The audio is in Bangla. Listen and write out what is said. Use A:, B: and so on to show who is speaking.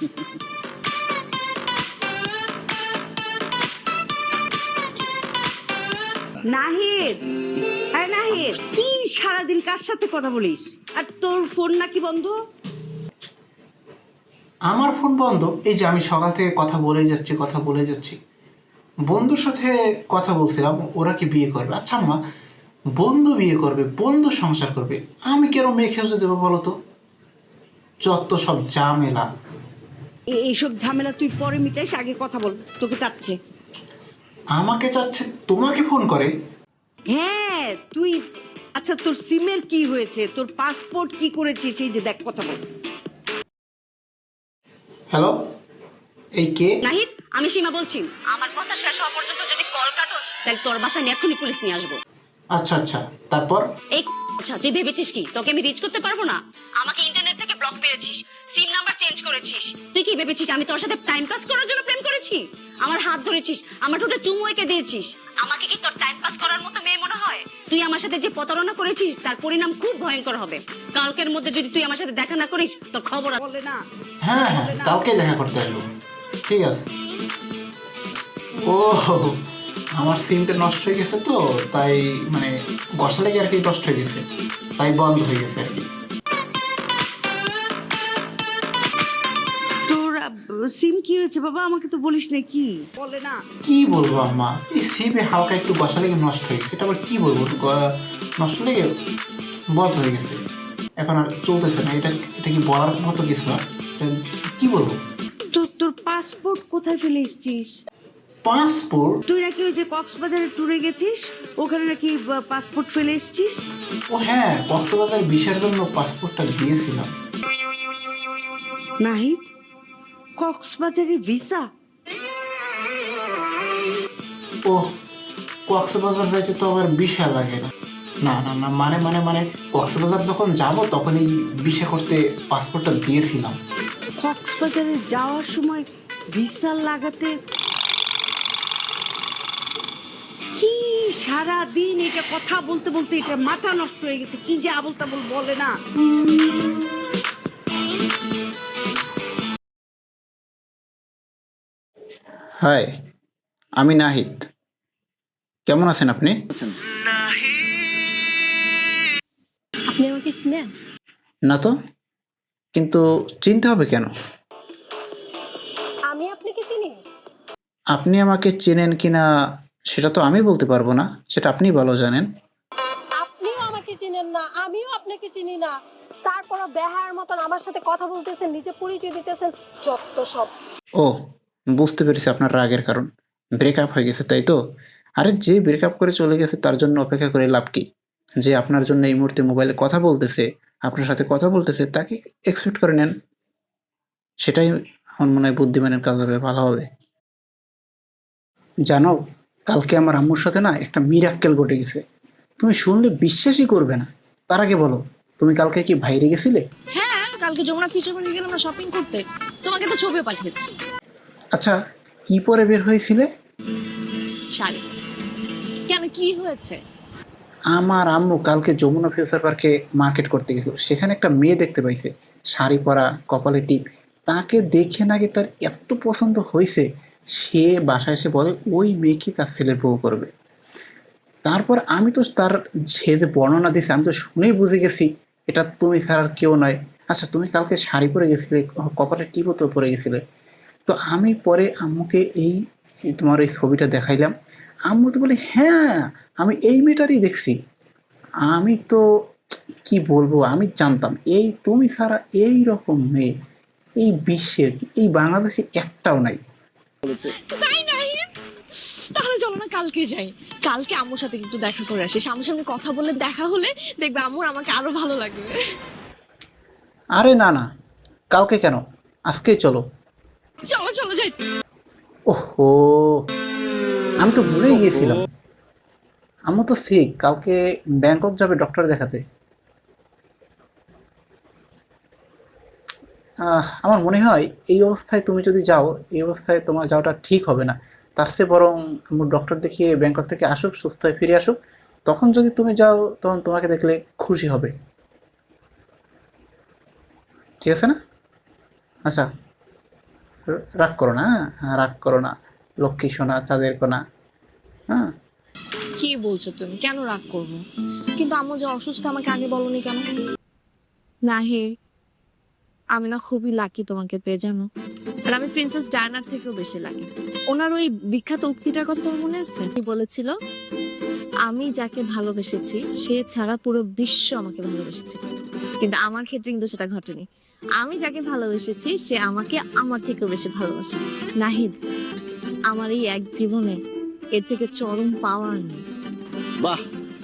A: নাহিদ নাহিদ, কি সারাদিন কার সাথে কথা বলিস? আর তোর ফোন নাকি বন্ধ?
B: আমার ফোন বন্ধ। এই যে আমি সকাল থেকে কথা বলে যাচ্ছি, কথা বলে যাচ্ছি। বন্ধুর সাথে কথা বলছিলাম, ওরা কি বিয়ে করবে? আচ্ছা মা, বন্ধু বিয়ে করবে, বন্ধু সংসার করবে। আমি কেন মেয়ে খেলতে দেবো বলো তো? যত সব ঝামেলা।
A: এ- এইসব ঝামেলা তুই পরে মিটাইস আগে কথা বল তোকে চাচ্ছে।
B: আমাকে চাচ্ছে তোমাকে ফোন করে?
A: হ্যাঁ তুই আচ্ছা তোর সিমের কি হয়েছে? তোর পাসপোর্ট কি করেছিস এই যে দেখ কথা বল।
B: হ্যালো? এই কে?
C: নাহিদ আমি সীমা বলছি। আমার কথা শেষ হওয়া পর্যন্ত যদি কল কাটোস তাহলে তোর বাসায় আমি এক্ষুনি পুলিশ নিয়ে আসব।
B: আচ্ছা আচ্ছা। তারপর?
C: এই আচ্ছা তুই ভেবেছিস কি? তোকে আমি রিচ করতে পারব না? আমাকে ইন্টারনেট থেকে ব্লক মেরেছিস সিম নাম্বার চেঞ্জ করেছিস। তুই কি ভেবেছিস আমি তোর সাথে টাইম পাস করার জন্য প্রেম করেছি? আমার হাত ধরেছিস আমার ঠোঁটে চুমু এঁকে দিয়েছিস। আমাকে কি তোর টাইম পাস করার মতো মেয়ে মনে হয়? তুই আমার সাথে যে প্রতারণা করেছিস তার পরিণাম খুব ভয়ঙ্কর হবে। কালকের মধ্যে যদি তুই আমার সাথে দেখা না করিস তোর খবর আছে।
A: বলে না।
B: হ্যাঁ হ্যাঁ কালকে দেখা করতে আসব। ঠিক আছে। ও আমার সিমটা নষ্ট হয়ে গেছে তো তাই মানে বসা লেগে আর কি নষ্ট হয়ে গেছে তাই বন্ধ হয়ে গেছে আর কি।
A: তোর সিম কি হয়েছে বাবা? আমাকে তো বলিস না কি? বলে না।
B: কি বলব আম্মা? এই সিমে হালকা একটু বসা লেগে নষ্ট হয়ে গেছে এটা আবার কি বলব? নষ্ট লেগে বন্ধ হয়ে গেছে। এখন আর চলতেছে না এটা এটা কি বলার মতো কিছু না? কি বলব?
A: তোর তোর পাসপোর্ট কোথায় ফেলে এসছিস?
B: পাসপোর্ট?
A: তুই নাকি ওই যে কক্সবাজারে ট্যুরে গেছিস? ওখানে নাকি পাসপোর্ট ফেলে এসছিস?
B: ও হ্যাঁ কক্সবাজার বিশার জন্য পাসপোর্টটা দিয়েছিলাম।
A: নাহিদ কক্সবাজারের ভিসা
B: ও কক্সবাজার যাইতে তো আবার বিশা লাগে না। না না না মানে মানে মানে কক্সবাজার যখন যাব তখনই বিশা করতে পাসপোর্টটা দিয়েছিলাম।
A: কক্সবাজারে যাওয়ার সময় ভিসা লাগাতে কি সারা দিন এটা কথা বলতে বলতে এটা মাথা নষ্ট হয়ে গেছে। কি যে আবল তাবল বলে না।
B: হাই আমি নাহিদ। কেমন আছেন আপনি?
D: আপনি আমাকে চিনেন?
B: না তো কিন্তু চিনতে হবে কেন?
D: আমি আপনাকে চিনি।
B: আপনি আমাকে চেনেন কিনা সেটা তো আমি বলতে পারব না সেটা আপনি ভালো জানেন।
D: আপনিও আমাকে চিনেন না আমিও আপনাকে চিনি না। তারপরও বেহার মতন আমার সাথে কথা বলতেছেন নিজে পরিচয় দিতেছেন যত সব।
B: ও বুঝতে পেরেছি আপনার রাগের কারণ। ব্রেকআপ হয়ে গেছে তাই তো? আরে যে ব্রেকআপ করে চলে গেছে তার জন্য অপেক্ষা করে লাভ কি? যে আপনার জন্য এই মুহূর্তে মোবাইলে কথা বলতেছে আপনার সাথে কথা বলতেছে তাকে এক্সপেক্ট করে নেন। সেটাই আমার মনে হয় বুদ্ধিমানের কাজ হবে ভালো হবে। জানো কালকে আমার আম্মুর সাথে না একটা মিরাক্কেল ঘটে গেছে। তুমি শুনলে বিশ্বাসই করবে না। তার আগে বলো তুমি কালকে কি বাইরে গেছিলে?
E: হ্যাঁ কালকে যমুনা ফিউচার পার্কে গেলাম না শপিং করতে। তোমাকে তো ছবিও পাঠিয়েছি।
B: আচ্ছা কি পরে বের হয়েছিলে?
E: শাড়ি। কেন কি হয়েছে?
B: আমার আম্মু কালকে যমুনা ফিউচার পার্কে মার্কেট করতে গেছিল। সেখানে একটা মেয়ে দেখতে পাইছে শাড়ি পরা কপালে টিপ। তাকে দেখে নাকি তার এত পছন্দ হয়েছে সে বাসায় এসে বলে, ওই মেয়েকে তার ছেলের বউ করবে? তারপর আমি তো তার সে যে বর্ণনা দিয়েছে, আমি তো শুনেই বুঝে গেছি, এটা তুমি ছাড়া আর কেউ নয়। আচ্ছা তুমি কালকে শাড়ি পরে গেছিলে, কপালে টিপও তো পরে গেছিলে? তো আমি পরে আম্মুকে এই তোমার এই ছবিটা দেখাইলাম। আম্মু তো বলে হ্যাঁ আমি এই মেয়েটারই দেখছি। আমি তো কি বলব, আমি জানতাম, এই তুমি ছাড়া এই রকম মেয়ে, এই বিশ্বের, এই বাংলাদেশে একটাও নাই।
E: তাই নাই তাহলে চলো না কালকে যাই। কালকে আম্মুর সাথে একটু দেখা করে আসি। কথা বলে দেখা হলে দেখবে আম্মুর আমাকে আরও ভালো লাগবে।
B: আরে না না। কালকে কেন? আজকেই চলো।
E: চলো চলো যাই।
B: ওহো। আমি তো ভুলেই গিয়েছিলাম। আম্মু তো সিক কালকে ব্যাংকক যাবে ডক্টর দেখাতে। আমার মনে হয় এই অবস্থায় তুমি যদি যাও এই অবস্থায় তোমার যাওয়াটা ঠিক হবে না। তার চেয়ে বরং ডক্টর দেখিয়ে ব্যাংকক থেকে আসুক সুস্থ হয়ে ফিরে আসুক তখন যদি তুমি যাও তখন তোমাকে দেখলে খুশি হবে। ঠিক আছে না? আচ্ছা রাগ করো না হ্যাঁ? হ্যাঁ রাগ করো না। লক্ষ্মী সোনা চাঁদের কোনা হ্যাঁ।
E: কি বলছো তুমি? কেন রাগ করব? কিন্তু আম্মু যে অসুস্থ আমাকে আগে বলনি কেন?
F: নাহি আমি না খুবই লাকি তোমাকে পেয়ে জানো। আর আমি প্রিন্সেস ডায়নার থেকেও বেশি লাকি ওনার ওই বিখ্যাত উক্তিটার কথা তোমার মনে আছে? কি বলেছিল, আমি যাকে ভালোবেসেছি, সে ছাড়া পুরো বিশ্ব আমাকে ভালোবেসেছে। কিন্তু আমার ক্ষেত্রে কিন্তু সেটা ঘটেনি। আমি যাকে ভালোবেসেছি, সে আমাকে আমার থেকেও বেশি ভালোবাসে। নাহিদ, আমার এই এক জীবনে এর থেকে চরম পাওয়ার নেই।
G: বাহ!